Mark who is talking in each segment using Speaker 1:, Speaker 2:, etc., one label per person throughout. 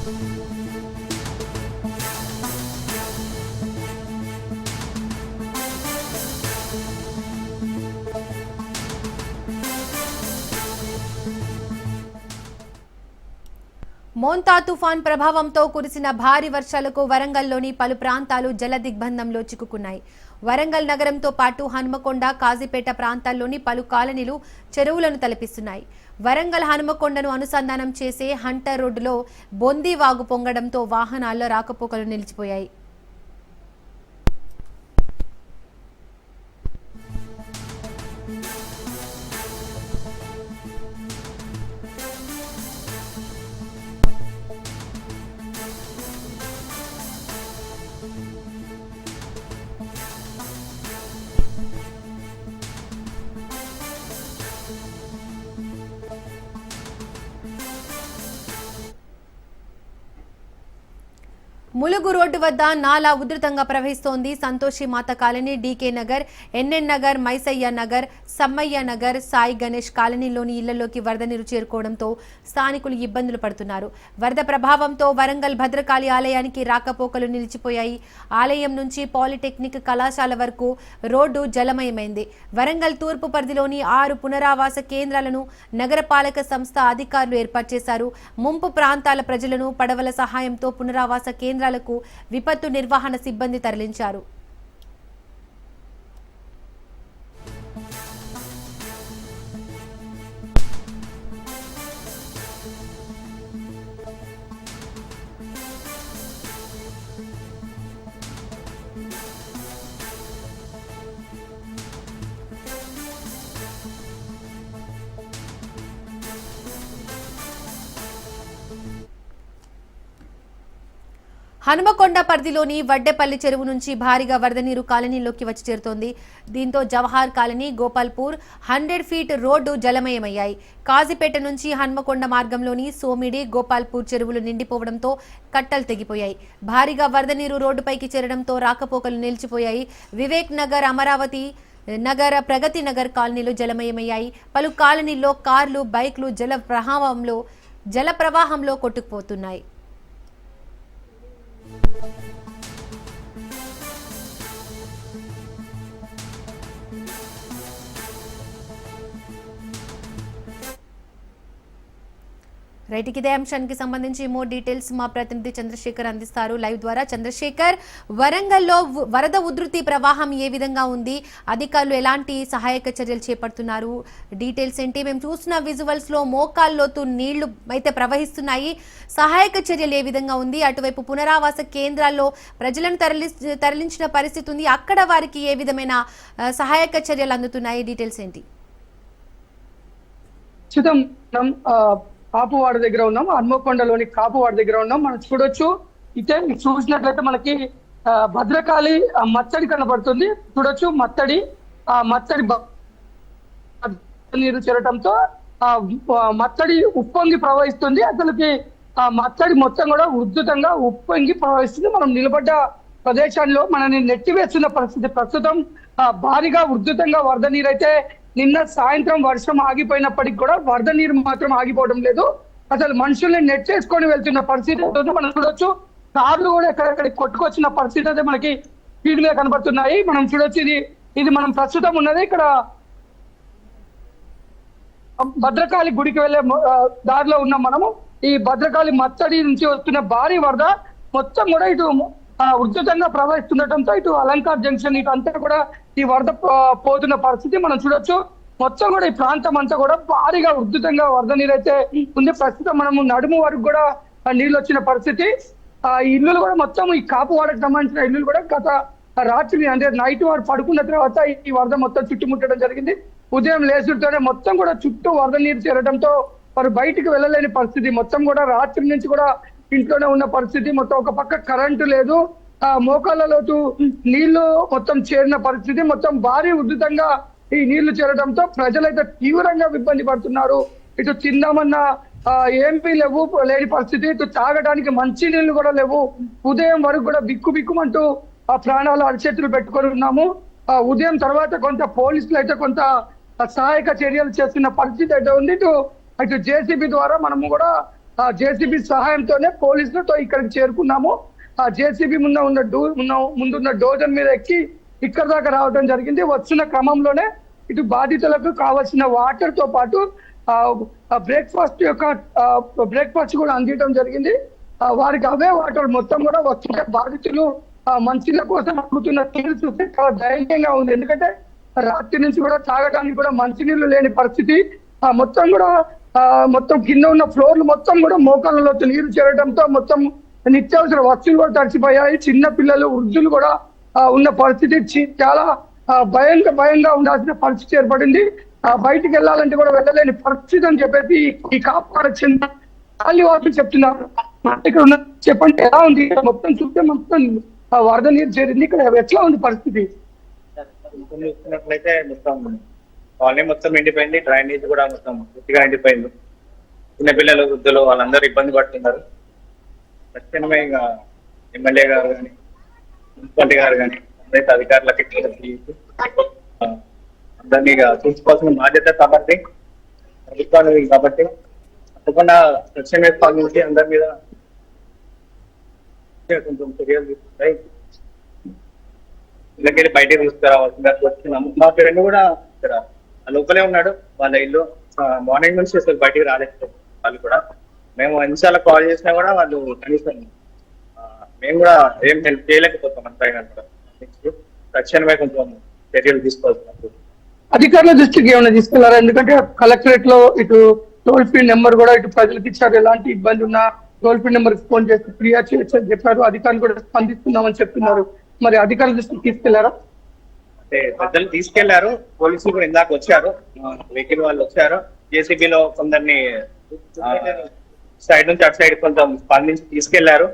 Speaker 1: మోంతా తుఫాన్ ప్రభావంతో కురిసిన భారీ వర్షాలకు వరంగల్లోని పలు ప్రాంతాలు జలదిగ్బంధంలో చిక్కుకున్నాయి. వరంగల్ నగరంతో పాటు హనుమకొండ కాజీపేట ప్రాంతాల్లోని పలు కాలనీలు చెరువులను తలపిస్తున్నాయి. వరంగల్ హనుమకొండను అనుసంధానం చేసే హంటర్ రోడ్డులో బొంది వాగు పొంగడంతో వాహనాల్లో రాకపోకలు నిలిచిపోయాయి. ములుగు రోడ్డు వద్ద నాలా ఉధృతంగా ప్రవహిస్తోంది. Santoshi Mata colony D K Nagar N N Nagar Maisaiah Nagar Sammaiah Nagar Sai Ganesh కాలనీలోని ఇళ్ళలోకి వరద నీరు చేరుకోవడంతో స్థానికులు ఇబ్బందులు పడుతున్నారు. వరద ప్రభావంతో వరంగల్ భద్రకాళి ఆలయానికి రాకపోకలు నిలిచిపోయాయి. ఆలయం నుంచి పాలిటెక్నిక్ కళాశాల వరకు రోడ్డు జలమయమైంది. వరంగల్ తూర్పు పరిధిలోని ఆరు పునరావాస కేంద్రాలను నగరపాలక సంస్థ అధికారులు ఏర్పాటు చేశారు. ముంపు ప్రాంతాల ప్రజలను పడవల సహాయంతో పునరావాస కేంద్రాలకు విపత్తు నిర్వహణ సిబ్బంది తరలించారు. హనుమకొండ పరిధిలోని వడ్డెపల్లి చెరువు నుంచి భారీగా వరద నీరు కాలనీలోకి వచ్చి చేరుతోంది. దీంతో Jawahar colony Gopalpur hundred feet road జలమయమయ్యాయి. Kazipet నుంచి హనుమకొండ మార్గంలోని సోమిడి గోపాల్పూర్ చెరువులు నిండిపోవడంతో కట్టలు తెగిపోయాయి. భారీగా వరద నీరు రోడ్డుపైకి చేరడంతో రాకపోకలు నిలిచిపోయాయి. వివేక్ నగర్ అమరావతి నగర ప్రగతి నగర్ కాలనీలు జలమయమయ్యాయి. పలు కాలనీల్లో కార్లు బైక్లు జల ప్రవాహంలో జల ప్రవాహంలో కొట్టుకుపోతున్నాయి. Thank you. రైట్ ఇదే అంశానికి సంబంధించి మోర్ డీటెయిల్స్ మా ప్రతినిధి చంద్రశేఖర్ అందిస్తారు. లైవ్ ద్వారా చంద్రశేఖర్ వరంగల్లో వరద ఉధృతి ప్రవాహం ఏ విధంగా ఉంది? అధికారులు ఎలాంటి సహాయక చర్యలు చేపడుతున్నారు? డీటెయిల్స్ ఏంటి? మేము చూసిన విజువల్స్లో మోకాల్లోతు నీళ్ళు అయితే ప్రవహిస్తున్నాయి. సహాయక చర్యలు ఏ విధంగా ఉంది? అటువైపు పునరావాస కేంద్రాల్లో ప్రజలను తరలి తరలించిన పరిస్థితి ఉంది. అక్కడ వారికి ఏ విధమైన సహాయక చర్యలు అందుతున్నాయి? డీటెయిల్స్ ఏంటి?
Speaker 2: చూద్దాం. కాపువాడ దగ్గర ఉన్నాం హన్మకొండలోని కాపువాడ దగ్గర ఉన్నాం. మనం చూడొచ్చు. ఇటే చూసినట్లయితే మనకి భద్రకాళి మచ్చడి మత్తడి కనబడుతుంది. చూడొచ్చు మత్తడి ఆ మత్తడి నీరు చేరటంతో ఆ మత్తడి ఉప్పొంగి ప్రవహిస్తుంది. అసలుకి ఆ మత్తడి మొత్తం కూడా ఉద్ధృతంగా ఉప్పొంగి ప్రవహిస్తుంది. మనం నిలబడ్డ ప్రదేశాల్లో మనని నెట్టివేస్తున్న పరిస్థితి ప్రస్తుతం భారీగా ఉద్ధృతంగా వరద నీరు అయితే నిన్న సాయంత్రం వర్షం ఆగిపోయినప్పటికి కూడా వరద నీరు మాత్రం ఆగిపోవడం లేదు. అసలు మనుషుల్ని నెట్ చేసుకొని వెళ్తున్న పరిస్థితి మనం చూడొచ్చు కార్లు కూడా ఎక్కడెక్కడికి కొట్టుకొచ్చిన పరిస్థితి అయితే మనకి స్పీడ్ కనబడుతున్నాయి. మనం చూడొచ్చు ఇది ఇది మనం ప్రస్తుతం ఉన్నది ఇక్కడ భద్రకాళి గుడికి వెళ్ళే దారిలో ఉన్నాం మనము. ఈ భద్రకాళి మత్తడి నుంచి వస్తున్న భారీ వరద మొత్తం కూడా ఇటు ఉధృతంగా ప్రవహిస్తుండటంతో ఇటు అలంకార్ జంక్షన్ ఇటు అంతా కూడా ఈ వరద పోతున్న పరిస్థితి మనం చూడొచ్చు. మొత్తం కూడా ఈ ప్రాంతం అంతా కూడా భారీగా ఉధృతంగా వరద నీరు అయితే ఉంది. ప్రస్తుతం మనము నడుము వరకు కూడా నీళ్ళు వచ్చిన పరిస్థితి. ఆ ఈ ఇల్లులు కూడా మొత్తం ఈ కాపు వాడకు సంబంధించిన ఇల్లులు కూడా గత రాత్రి అంటే నైట్ వారు పడుకున్న తర్వాత ఈ వరద మొత్తం చుట్టుముట్టడం జరిగింది. ఉదయం లేచుడితోనే మొత్తం కూడా చుట్టూ వరద నీరు చేరడంతో వారు బయటికి వెళ్ళలేని పరిస్థితి. మొత్తం కూడా రాత్రి నుంచి కూడా ఇంట్లోనే ఉన్న పరిస్థితి మొత్తం ఒక పక్క కరెంటు లేదు. ఆ మోకాళ్ళ లోతు నీళ్ళు మొత్తం చేరిన పరిస్థితి మొత్తం భారీ ఉధృతంగా ఈ నీళ్ళు చేరడంతో ప్రజలైతే తీవ్రంగా ఇబ్బంది పడుతున్నారు. ఇటు తిందామన్న ఆ, ఏంపీ లేవు లేని పరిస్థితి. ఇటు తాగడానికి మంచి నీళ్ళు కూడా లేవు. ఉదయం వరకు కూడా బిక్కు బిక్కుమంటూ ఆ ప్రాణాలు అరిచేతులు పెట్టుకొని ఉన్నాము. ఆ ఉదయం తర్వాత కొంత పోలీసులు అయితే కొంత సహాయక చర్యలు చేస్తున్న పరిస్థితి అయితే ఉంది. ఇటు అటు జేసీబీ ద్వారా మనము కూడా ఆ జేసీబీ సహాయంతోనే పోలీసులతో ఇక్కడికి చేరుకున్నాము. ఆ జేసీబీ ముందు ఉన్న డో ఉన్న ముందున్న డోజర్ మీద ఎక్కి ఇక్కడ దాకా రావడం జరిగింది. వస్తున్న క్రమంలోనే ఇటు బాధితులకు కావాల్సిన వాటర్తో పాటు బ్రేక్ఫాస్ట్ యొక్క బ్రేక్ఫాస్ట్ కూడా అందించడం జరిగింది. వారికి అవే వాటర్ మొత్తం కూడా వస్తున్న బాధితులు ఆ, కోసం అడుగుతున్న తీరు చూస్తే చాలా దయనీయంగా ఉంది. ఎందుకంటే రాత్రి నుంచి కూడా తాగడానికి కూడా మంచినీళ్ళు లేని పరిస్థితి. ఆ మొత్తం కూడా మొత్తం కింద ఉన్న ఫ్లోర్లు మొత్తం కూడా మోకాళ్ళలో నీరు చేరడంతో మొత్తం నిత్యావసర వస్తువులు కూడా తడిచిపోయాయి చిన్న పిల్లలు వృద్ధులు కూడా ఉన్న పరిస్థితి చాలా భయంగా భయంగా ఉండాల్సిన పరిస్థితి ఏర్పడింది. ఆ బయటికి వెళ్ళాలంటే కూడా వెళ్ళలేని పరిస్థితి అని చెప్పేసి ఈ- ఈ చెందిన ఖాళీ వాళ్ళు చెప్తున్నారు. మా ఇక్కడ ఉన్న చెప్పండి ఎలా ఉంది? ఇక్కడ మొత్తం చూస్తే మొత్తం వరద నీరు చేరింది. ఇక్కడ ఎట్లా ఉంది పరిస్థితి?
Speaker 3: చూస్తున్నట్లయితే మొత్తం కాలనీ మొత్తం ఎండిపోయింది డ్రైనేజ్ కూడా మొత్తం పూర్తిగా ఎండిపోయింది. చిన్నపిల్లలు వృద్ధులు వాళ్ళందరూ ఇబ్బంది పడుతున్నారు. తక్షణమే ఇక ఎమ్మెల్యే గారు కానీ మున్సిపాలిటీ గారు కానీ అందరైతే అధికారులకి అందరినీ ఇక చూసుకోవాల్సిన బాధ్యత కాబట్టి ప్రభుత్వానికి కాబట్టి తప్పకుండా తక్షణమే పాల్గొంటే అందరి మీద కొంచెం చర్యలు తీసుకుంటాయి. ఇళ్ళకెళ్ళి బయటకు తీసుకురావాల్సిందిగా వచ్చినాము మా ఫ్రెండ్ కూడా ఇక్కడ లోపలే ఉన్నాడు. వాళ్ళ ఇల్లు మార్నింగ్ నుంచి అసలు బయటికి రాలేదు. వాళ్ళు కూడా. మేము ఎన్నిసార్లు కాల్ చేసినా కూడా వాళ్ళు కనీసం మేము కూడా ఏం హెల్ప్ చేయలేకపోతాం అంత కూడా. తక్షణమే కొంచెం చర్యలు తీసుకోవాల్సిన
Speaker 2: అధికారుల దృష్టికి ఏమైనా తీసుకెళ్ళారా? ఎందుకంటే కలెక్టరేట్లో ఇటు టోల్ ఫ్రీ నెంబర్ కూడా ఇటు ప్రజలకు ఇచ్చారు. ఎలాంటి ఇబ్బంది ఉన్నా టోల్ ఫ్రీ నెంబర్ ఫోన్ చేసి ఫిర్యాదు చేయొచ్చు అని చెప్పారు. అధికారులు కూడా స్పందిస్తున్నామని చెప్తున్నారు. మరి అధికారుల దృష్టికి
Speaker 3: తీసుకెళ్ళారా? పెద్దలు తీసుకెళ్ళారు పోలీసులు కూడా ఇందాక వచ్చారు. వెహికల్ వాళ్ళు వచ్చారు. JCB లో కొందరిని సైడ్ నుంచి అటు సైడ్ కొంచెం స్పందించి తీసుకెళ్ళారు.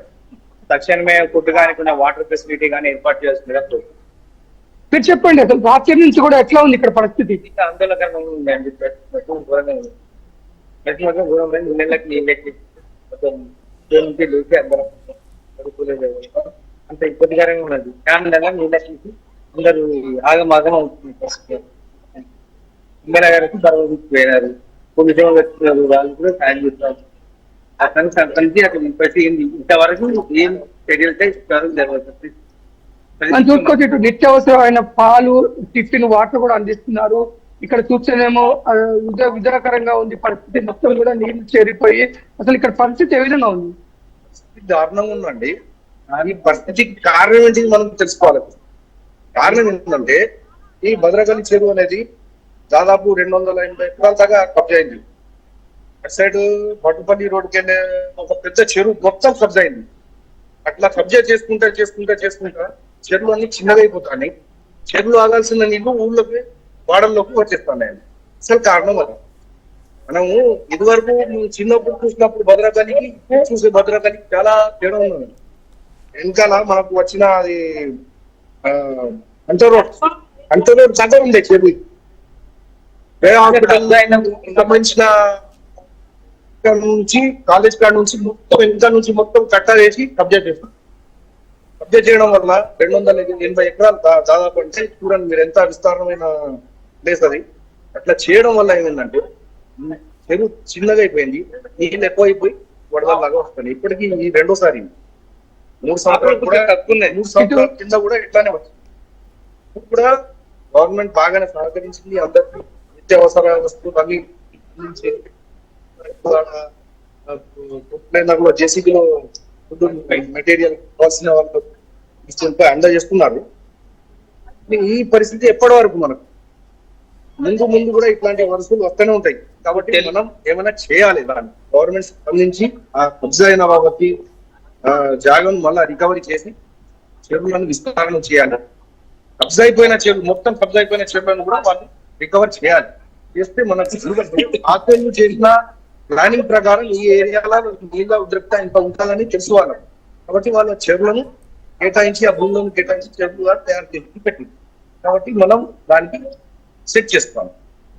Speaker 3: తక్షణమే ఫుడ్ కానీ కొన్ని వాటర్ ఫెసిలిటీ కానీ ఏర్పాటు కోరుతున్నాను.
Speaker 2: మీరు చెప్పండి అసలు రాత్రి నుంచి కూడా ఎట్లా ఉంది ఇక్కడ పరిస్థితి?
Speaker 3: ఆందోళనకరంగా ఘోరంగా ఉంది ఘోరంగా. నీళ్ళకి నీళ్ళకి లేచి అందరం. అంత ఇబ్బందికరంగా ఉన్నది. నెల నీళ్ళకి అందరూ ఆగమాగం అవుతుంది పరిస్థితి. ఎమ్మెల్యే గారికి తర్వాత పోయినారు. పోలీసు వాళ్ళు వచ్చినారు. వాళ్ళు కూడా సాయం చేస్తారు అతను సంతరించి అక్కడ ప్రతి ఇంతవరకు ఏం చర్యలు ఇస్తారు జరుగుతుంది
Speaker 2: మనం చూసుకోవచ్చు ఇటు నిత్యావసరమైన పాలు టిఫిన్ వాటర్ కూడా అందిస్తున్నారు. ఇక్కడ చూస్తేనేమో ఆ, విధ విధాకరంగా ఉంది. పరిస్థితి మొత్తం కూడా నీళ్ళు చేరిపోయి అసలు ఇక్కడ పరిస్థితి ఏ విధంగా ఉంది?
Speaker 4: పరిస్థితి దారుణంగా ఉందండి. ఈ పరిస్థితికి కారణం ఏంటి మనం తెలుసుకోవాలి. కారణం ఏంటంటే ఈ భద్రకాళి చెరువు అనేది దాదాపు రెండు వందల ఎనభై ఎకరాల దాకా కబ్జా అయింది. అటు సైడ్ పట్టుపల్లి రోడ్డుకి వెళ్ళే ఒక పెద్ద చెరువు మొత్తం కబ్జా అయింది. అట్లా కబ్జా చేసుకుంటా చేసుకుంటా చేసుకుంటా చెరువులు అన్ని చిన్నగా అయిపోతాయి చెరువులు ఆగాల్సిన నీళ్ళు ఊళ్ళోకి వాడల్లోకి వచ్చేస్తున్నాయి. అసలు కారణం అది. మనము ఇదివరకు చిన్నప్పుడు చూసినప్పుడు భద్రకాళికి చూసే భద్రకాళికి చాలా తేడా ఉన్నది. వెనకాల మనకు వచ్చిన అది అంటర్ అంటర్ దగ్గర ఉంది. చెరువు రే హాస్పిటల్ సంబంధించిన ఇక్కడ నుంచి కాలేజ్ కాడ నుంచి మొత్తం వెనక నుంచి మొత్తం కట్ట వేసి కబ్జా చేస్తాం కబ్జా చేయడం వల్ల రెండు వందల ఎనభై ఎకరాలు దాదాపు అంటే చూడండి మీరు ఎంత విస్తారమైన ప్లేస్ అది. అట్లా చేయడం వల్ల ఏమైందంటే చెరువు చిన్నగా అయిపోయింది నీళ్ళు ఎక్కువ అయిపోయి వడదల్లాగా వస్తున్నాయి. ఇప్పటికి ఈ రెండోసారి మూడు సంవత్సరాలు కూడా మూడు సంవత్సరాల కింద కూడా ఇట్లానే వచ్చింది. కూడా గవర్నమెంట్ బాగానే సహకరించింది. అందరికి నిత్యావసర వస్తువులు అన్ని కూడా జేసీబీలో ఫుడ్ మెటీరియల్ కావాల్సిన వాళ్ళు అందజేస్తున్నారు ఈ పరిస్థితి ఎప్పటి వరకు మనకు? ముందు ముందు కూడా ఇట్లాంటి వరుసలు వస్తూనే ఉంటాయి. కాబట్టి మనం ఏమైనా చేయాలి దాన్ని. గవర్నమెంట్ స్పందించి ఆ కబ్జా అయిన బాబట్టి ఆ జాగను మళ్ళా రికవరీ చేసి చెరువులను విస్తరణ చేయాలి. కబ్జా అయిపోయిన చెరువు మొత్తం కబ్జా అయిపోయిన చెరువులను కూడా వాళ్ళు రికవర్ చేయాలి. చేస్తే మనకు ఆత్మీయులు చేసిన ప్లానింగ్ ప్రకారం ఈ ఏరియాలో నీళ్ళ ఉద్రిక్త ఇంత ఉంటుందని తెలుసు వాళ్ళం కాబట్టి వాళ్ళ చెరువులను కేటాయించి ఆ భూములను కేటాయించి చెరువుగా తయారు చేసి పెట్టింది. కాబట్టి మనం దానికి సెట్ చేస్తాం.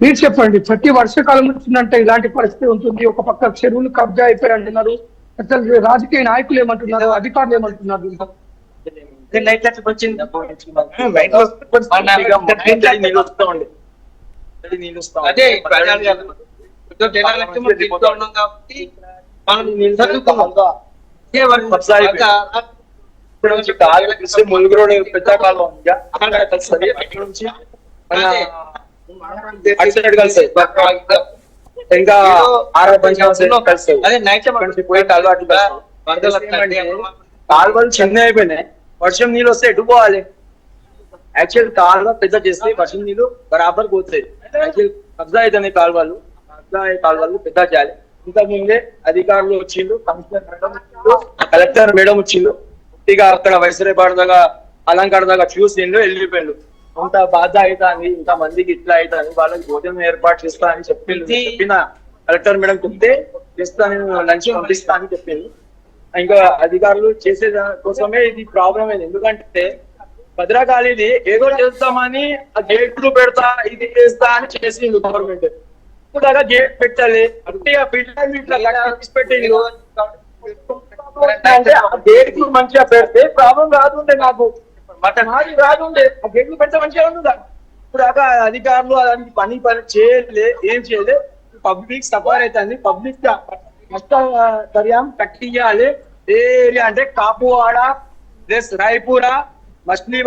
Speaker 2: మీరు చెప్పండి ప్రతి వర్షకాలం వచ్చిందంటే ఇలాంటి పరిస్థితి ఉంటుంది. ఒక పక్క చెరువులు కబ్జా అయిపోయి అంటున్నారు. అసలు రాజకీయ నాయకులు ఏమంటున్నారు? అధికారులు ఏమంటున్నారు?
Speaker 3: నైట్ అట్లా వచ్చింది.
Speaker 4: వస్తే పరిస్థితి
Speaker 3: నీళ్ళు వస్తూ ఉండే. నీళ్ళు వస్తా
Speaker 5: అదే ఉన్నాం కాబట్టి
Speaker 6: నుంచి కాలువ పెద్ద కాలువ ఉంది. అక్కడ కలుస్తుంది అక్కడ నుంచి మన అటు సైడ్ కలుస్తాయి ఇంకా. ఆరో పంచాయతీ కలుస్తాయి
Speaker 5: అదే నైట్
Speaker 6: పోయే కాలువ. కాలువలు చిన్న అయిపోయినాయి. వర్షం నీళ్ళు వస్తే ఎటు పోవాలి యాక్చువల్ కాలువ పెద్ద చేస్తే వర్షం నీళ్ళు బరాబర్ పోతాయి. యాక్చువల్ కబ్జా అవుతుంది కాలువలు. కబ్జా అయ్యే కాలువలు పెద్ద చేయాలి. ఇంత ముందే అధికారులు వచ్చిండు కమిషనర్ మేడం వచ్చిండు కలెక్టర్ మేడం వచ్చిండు ఇక అక్కడ వైసరాబాద్ దాకా అలంకార దాకా చూసిండు వెళ్ళిపోయిండు కొంత బాధ అవుతాంది ఇంత మందికి ఇట్లా అవుతాని వాళ్ళకి భోజనం ఏర్పాటు చేస్తా అని చెప్పిండు చెప్పిన. కలెక్టర్ మేడం చెప్తే చేస్తా నేను లంచ్ పంపిస్తా అని చెప్పిండు ఇంకా అధికారులు చేసే కోసమే ఇది ప్రాబ్లం అయింది. ఎందుకంటే భద్రకాళిది ఏదో చేస్తామని ఆ గేట్లు పెడతా ఇది చేస్తా అని చేసింది గవర్నమెంట్ ఇప్పుడు గేట్ పెట్టాలి. అంటే ఆ బిల్డింగ్ అంటే ఆ గేట్లు మంచిగా పెడితే ప్రాబ్లం రాదుండే నాకు. మటన్ అది రాదుండే. ఆ గేట్లు పెడితే మంచిగా ఉందా ఇప్పుడు దాకా అధికారులు అలాంటి పని పని చేయలే ఏం చేయలే. పబ్లిక్ సఫర్ అవుతుంది. పబ్లిక్ మొత్తం పర్యాం కట్టియాలి ఏ ఏరియా అంటే కాపువాడ ప్లస్ రాయపూర మచిలీ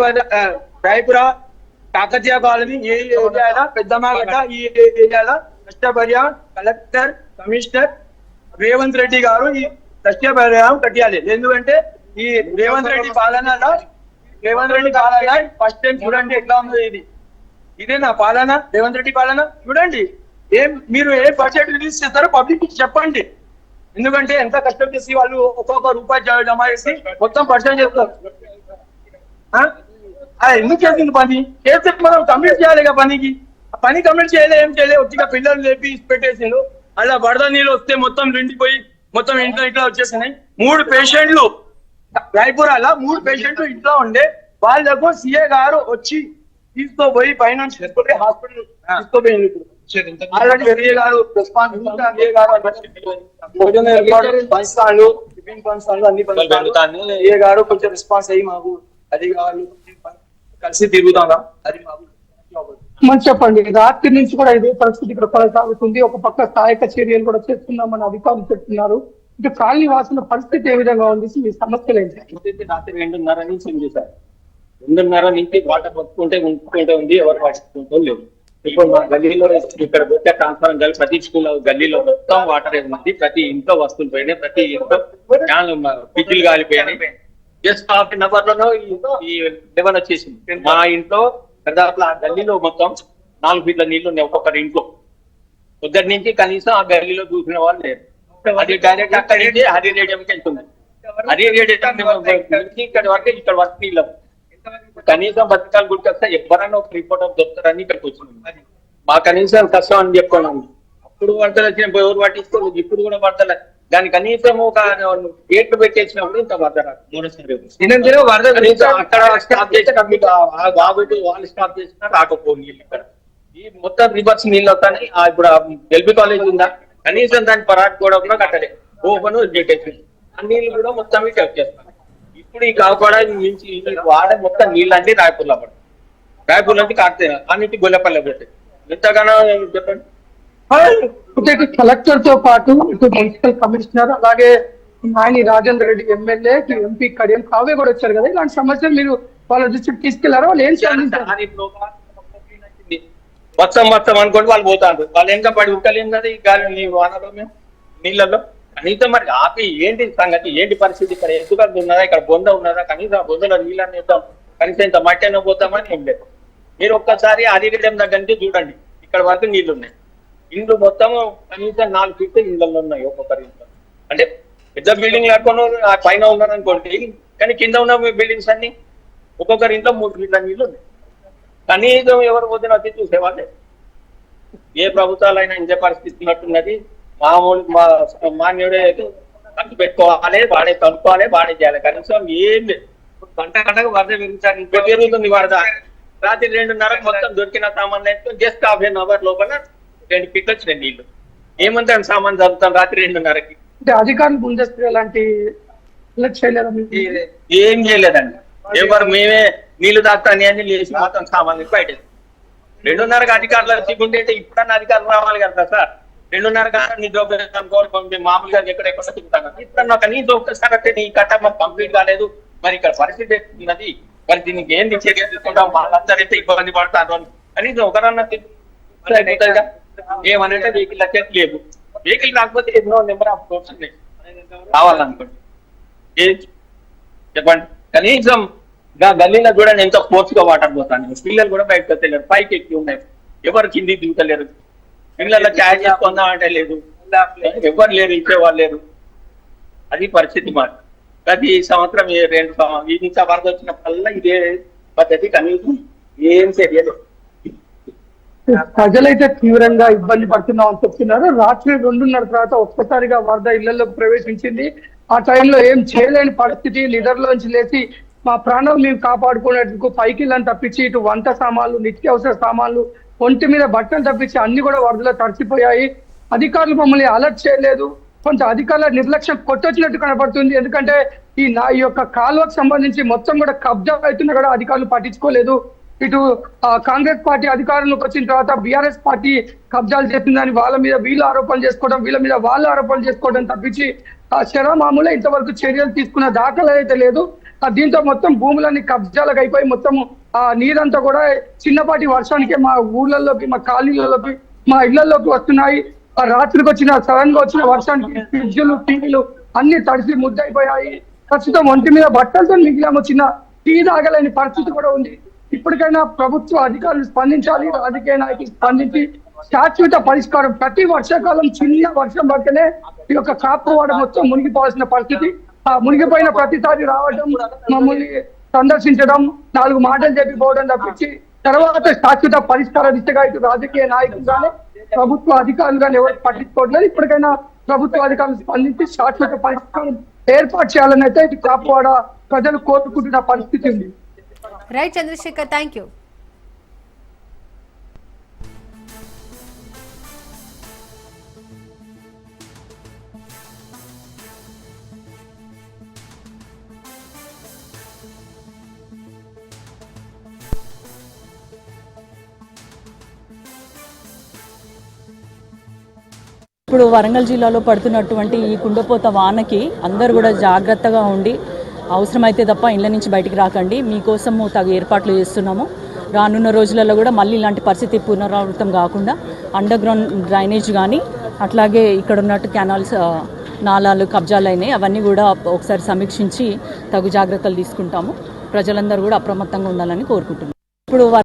Speaker 6: రాయపుర కాకతీయ కాలనీ ఏ ఏరియాలో పెద్దమాగడ్డ ఈ ఏరియాలో నష్టపరిహారం కలెక్టర్ కమిషనర్ రేవంత్ రెడ్డి గారు ఈ నష్టపరిహారం కట్టాలి ఎందుకంటే ఈ రేవంత్ రెడ్డి పాలనలో రేవంత్ రెడ్డి పాలన ఫస్ట్ టైం చూడండి ఎట్లా ఉందో ఇది. ఇదే నా పాలన రేవంత్ రెడ్డి పాలన. చూడండి ఏం మీరు ఏ బడ్జెట్ రిలీజ్ చేస్తారో పబ్లిక్ చెప్పండి. ఎందుకంటే ఎంత కష్టం చేసి వాళ్ళు ఒక్కొక్క రూపాయి జమ చేసి మొత్తం పర్సెంట్ చేస్తారు. ఆ? ఆ, ఎందుకు చేసింది పని? చేస్తే మనం కంప్లీట్ చేయాలి పనికి. పని కంప్లీట్ చేయలే ఏం చేయలే ఒట్టిగా పిల్లలు లేపి పెట్టేసిండు అలా వరద నీళ్ళు వస్తే మొత్తం నిండిపోయి మొత్తం ఇంట్లో ఇంట్లో వచ్చేసినాయి. మూడు పేషెంట్లు రాయపురాల మూడు పేషెంట్లు ఇంట్లో ఉండే. వాళ్ళకు సిఏ గారు వచ్చి తీసుకోపోయి పైన హాస్పిటల్ తీసుకోపోయింది ఇప్పుడు. ఆల్రెడీ గారు భోజన ఏర్పాటు టిఫిన్ పంచాలు అన్ని గారు కొంచెం రెస్పాన్స్ అయ్యి మాకు అది కావాలి కలిసి తిరుగుతాం అది మాకు
Speaker 2: మంచి చెప్పండి రాత్రి నుంచి కూడా ఇదే పరిస్థితి ఇక్కడ కొనసాగుతుంది. ఒక పక్క సహాయక చర్యలు కూడా చేస్తున్నామని అధికారులు చెప్తున్నారు. ఇటు కాలనీ వాసుల పరిస్థితి ఏ విధంగా ఉంది? ఈ సమస్యలు ఏంటి?
Speaker 5: అయితే రాత్రి రెండున్నర నుంచి ఉంది సార్. రెండున్నర నుంచి వాటర్ పట్టుకుంటే ఉంచుకుంటే ఉంది ఎవరు పట్టుకుంటూ లేదు. ఇప్పుడు మా గల్లీలో ఇక్కడ వచ్చే ట్రాన్స్ఫారం గల్లి ప్రతి స్కూల్ గల్లీలో మొత్తం వాటర్ ఉంది ప్రతి ఇంట్లో వస్తువులు పోయినాయి ప్రతి ఇంట్లో ఫ్యాన్లు పిచ్చిలు కాలిపోయినాయి. జస్ట్ హాఫ్ అన్ అవర్ లోనో ఈ- లెవెన్ వచ్చేసింది. మా ఇంట్లో దాదాపు ఆ గల్లీలో మొత్తం నాలుగు ఫీట్ల నీళ్ళు ఉన్నాయి ఒక్కొక్కరి ఇంట్లో. పొద్దుటి నుంచి కనీసం ఆ గల్లీలో చూసిన వాళ్ళు లేరు. అది డైరెక్ట్ అక్కడి నుంచి హరి రేడియంకి వెళ్తుంది హరి రేడియం ఇక్కడ వరకు ఇక్కడ వరకు నీళ్ళు కనీసం బతకాలు గుర్తొస్తే ఎవరైనా ఒక రిపోర్ట్ ఆఫ్ దొరుకుతారని ఇక్కడికి వచ్చింది మా కనీసం కష్టం అని చెప్పుకున్నాం. అప్పుడు పడతలు వచ్చినప్పుడు ఎవరు పట్టించుకోలేదు ఇప్పుడు కూడా పడతలే దాని కనీసం ఒక గేట్లు పెట్టేసినప్పుడు ఇంత పడతారు
Speaker 6: దినం వరద
Speaker 5: అక్కడ స్టాప్ చేసిన మీకు బాబు వాళ్ళు స్టాప్ చేసినా నీళ్ళు ఇక్కడ. ఈ మొత్తం రివర్స్ నీళ్ళు వస్తాయి ఆ ఇప్పుడు ఎల్బీ కాలేజ్ ఉందా? కనీసం దాని పరాట్ కూడా కూడా కట్టలే. ఓపెన్ పెట్టేసి ఆ నీళ్ళు కూడా మొత్తం ఇటు వచ్చేస్తాయి. ఇప్పుడు ఈ కాపాడ నుంచి వాడ మొత్తం నీళ్ళు అన్ని రాయపూర్లో పడతాయి రాయపూర్ నుంచి కాకపోతే అన్నిటి గొల్లపల్లి పెడతాయి ఎంతగానో చెప్పండి.
Speaker 2: కలెక్టర్తో పాటు ఇటు మున్సిపల్ కమిషనర్ అలాగే నాయని రాజేంద్ర రెడ్డి ఎమ్మెల్యే ఎంపీ కడియం కావే కూడా వచ్చారు కదా. ఇలాంటి సమస్యలు మీరు వాళ్ళ దృష్టికి తీసుకెళ్ళారా? వాళ్ళు ఏం
Speaker 5: వచ్చింది. మొత్తం మొత్తం అనుకోండి వాళ్ళు పోతారు. వాళ్ళు ఇంకా పడి ఉండలేం కదా ఈ గాలి వానలో మేము నీళ్ళలో కనీసం మరి ఆపి ఏంటి సంగతి? ఏంటి పరిస్థితి? ఇక్కడ ఎందుకంటే ఉన్నదా? ఇక్కడ బొంద ఉన్నదా? కనీసం ఆ బొందలో నీళ్ళని ఇద్దాం కనీసం ఇంత మట్టి అయినా పోతామని ఏం లేదు. మీరు ఒక్కసారి అరిగడం దగ్గర నుంచి చూడండి. ఇక్కడ వరకు నీళ్ళు ఉన్నాయి ఇండ్లు మొత్తం కనీసం నాలుగు ఫీట్ ఇళ్ళల్లో ఉన్నాయి ఒక్కొక్కరి ఇంట్లో. అంటే పెద్ద బిల్డింగ్ లేకుండా ఆ పైన ఉన్నారనుకోండి కానీ కింద ఉన్న బిల్డింగ్స్ అన్ని ఒక్కొక్కరి ఇంట్లో మూడు ఫీట్ల నీళ్ళు ఉన్నాయి కనీసం ఎవరు పోతే వచ్చి చూసేవాళ్ళే. ఏ ప్రభుత్వాలైనా ఇంతే పరిస్థితి ఉన్నట్టున్నది. మామూలు మా మాన్యుడే ఖర్చు పెట్టుకోవాలి వాడే కలుపుకోవాలి వాడే చేయాలి. కనీసం ఏం లేదు. గంట గంటకు వరద పెరుగుతారు ఇంకా పెరుగుతుంది వరద. రాత్రి రెండున్నర మొత్తం దొరికిన సామాన్లు అయితే జస్ట్ హాఫ్ అన్ అవర్ లోపల రెండు పిట్లు వచ్చినాయి నీళ్ళు. ఏమంటారు సామాన్ చదువుతాను రాత్రి రెండున్నరకి?
Speaker 2: అంటే అధికారులు ముందస్తు?
Speaker 5: ఈ- ఏం చేయలేదండి. ఎవరు మేమే నీళ్ళు తాగుతాని అని లేచి మొత్తం సామాన్లు బయట రెండున్నరకు అధికారులు ఉండేటే ఇప్పుడన్నా అధికారులు రావాలి కదా సార్. రెండున్నర గంటల నిద్ర అనుకోవాలి మామూలుగా ఎక్కడెక్కడ తిరుగుతాను ఇప్పుడు నాకు కనీసం ఒక్కసారి అంటే నీ కట్ట మరి కంప్లీట్ కాలేదు. మరి ఇక్కడ పరిస్థితి ఉన్నది మరి దీనికి ఏంది చర్య తీసుకుంటాం వాళ్ళందరూ అయితే ఇబ్బంది పడతారు అని. కనీసం ఒకరన్నా ఏమనంటే వెహికల్ వచ్చేది లేవు వెహికల్ కాకపోతే ఎన్నో నెంబర్ ఆఫ్ రోడ్స్ ఉన్నాయి. కావాలనుకోండి. చెప్పండి. కనీసం గల్లీలో కూడా నేను ఎంతో ఫోర్స్గా వాటర్ పోతాను. పిల్లలు కూడా బయటకు వస్తలేరు. పైకి ఎక్కి ఉన్నాయి. ఎవరు కిందికి దిగుతలేరు. ఇళ్ళల్లో ఛాయ్ చేసుకుందాం అంటే లేదు. ఎవ్వరు లేరు ఇచ్చేవాళ్ళు లేరు. అది పరిస్థితి మాట ప్రతి సంవత్సరం రెండు ఈ నుంచి వరద వచ్చినప్పుడల్లా ఇదే పద్ధతి కనీసం ఏం చర్యలు
Speaker 2: ప్రజలైతే తీవ్రంగా ఇబ్బంది పడుతున్నామని చెప్తున్నారు. రాత్రి రెండున్నర తర్వాత ఒక్కసారిగా వరద ఇళ్ళలోకి ప్రవేశించింది. ఆ టైంలో ఏం చేయలేని పరిస్థితి. నిద్రలోంచి లేచి మా ప్రాణం మేము కాపాడుకునేందుకు పైకిళ్ళని తప్పించి ఇటు వంట సామాన్లు నిత్యావసర సామాన్లు ఒంటి మీద బట్టలు తప్పించి అన్ని కూడా వరదలో తడిచిపోయాయి అధికారులు మమ్మల్ని అలర్ట్ చేయలేదు. కొంత అధికారుల నిర్లక్ష్యం కొట్టొచ్చినట్టు కనపడుతుంది. ఎందుకంటే ఈ నా ఈ యొక్క కాలువకు సంబంధించి మొత్తం కూడా కబ్జా అవుతున్నా కూడా అధికారులు పట్టించుకోలేదు. ఇటు కాంగ్రెస్ పార్టీ అధికారంలోకి వచ్చిన తర్వాత బీఆర్ఎస్ పార్టీ కబ్జాలు చేసిందని వాళ్ళ మీద వీళ్ళు ఆరోపణలు చేసుకోవడం వీళ్ళ మీద వాళ్ళు ఆరోపణలు చేసుకోవడం తప్పించి ఆ శర ఇంతవరకు చర్యలు తీసుకున్న దాఖలు అయితే లేదు. దీంతో మొత్తం భూములన్నీ కబ్జాలకు అయిపోయి మొత్తం ఆ నీరంతా కూడా చిన్నపాటి వర్షానికే మా ఊర్లలోకి మా కాలనీలలోకి మా ఇళ్ళలోకి వస్తున్నాయి. ఆ రాత్రికి వచ్చిన సడన్గా వచ్చిన వర్షానికి ఫ్రిడ్జ్లు టీవీలు అన్ని తడిసి ముద్దయిపోయాయి. ప్రస్తుతం ఒంటి మీద బట్టలతో మిగిలాము. చిన్న టీ తాగలేని పరిస్థితి కూడా ఉంది. ఇప్పటికైనా ప్రభుత్వ అధికారులు స్పందించాలి. రాజకీయ నాయకులు స్పందించి శాశ్వత పరిష్కారం. ప్రతి వర్షాకాలం చిన్న వర్షం పడితేనే ఈ యొక్క కాపు వాడ మొత్తం మునిగిపోవాల్సిన పరిస్థితి. ఆ మునిగిపోయిన ప్రతిసారి రావడం మమ్మల్ని సందర్శించడం నాలుగు మాటలు చెప్పిపోవడం తప్పించి తర్వాత శాశ్వత పరిష్కార ఇష్టగా ఇటు రాజకీయ నాయకులు కానీ ప్రభుత్వ అధికారులు కానీ ఎవరు పట్టించుకోవట్లేదు. ఇప్పటికైనా ప్రభుత్వ అధికారులు స్పందించి శాశ్వత పరిష్కారం ఏర్పాటు చేయాలని అయితే ఇటు కాపువాడ ప్రజలు కోరుకుంటున్న పరిస్థితి ఉంది.
Speaker 1: రైట్ చంద్రశేఖర్ థ్యాంక్ యూ
Speaker 7: ఇప్పుడు వరంగల్ జిల్లాలో పడుతున్నటువంటి ఈ కుండపోత వానకి అందరూ కూడా జాగ్రత్తగా ఉండి అవసరమైతే తప్ప ఇళ్ళ నుంచి బయటికి రాకండి. మీకోసము తగు ఏర్పాట్లు చేస్తున్నాము. రానున్న రోజులలో కూడా మళ్ళీ ఇలాంటి పరిస్థితి పునరావృతం కాకుండా అండర్ గ్రౌండ్ డ్రైనేజ్ కానీ అట్లాగే ఇక్కడ ఉన్నట్టు కెనాల్స్ నాలాలు కబ్జాలు అయినాయి. అవన్నీ కూడా ఒకసారి సమీక్షించి తగు జాగ్రత్తలు తీసుకుంటాము. ప్రజలందరూ కూడా అప్రమత్తంగా ఉండాలని కోరుకుంటున్నాం ఇప్పుడు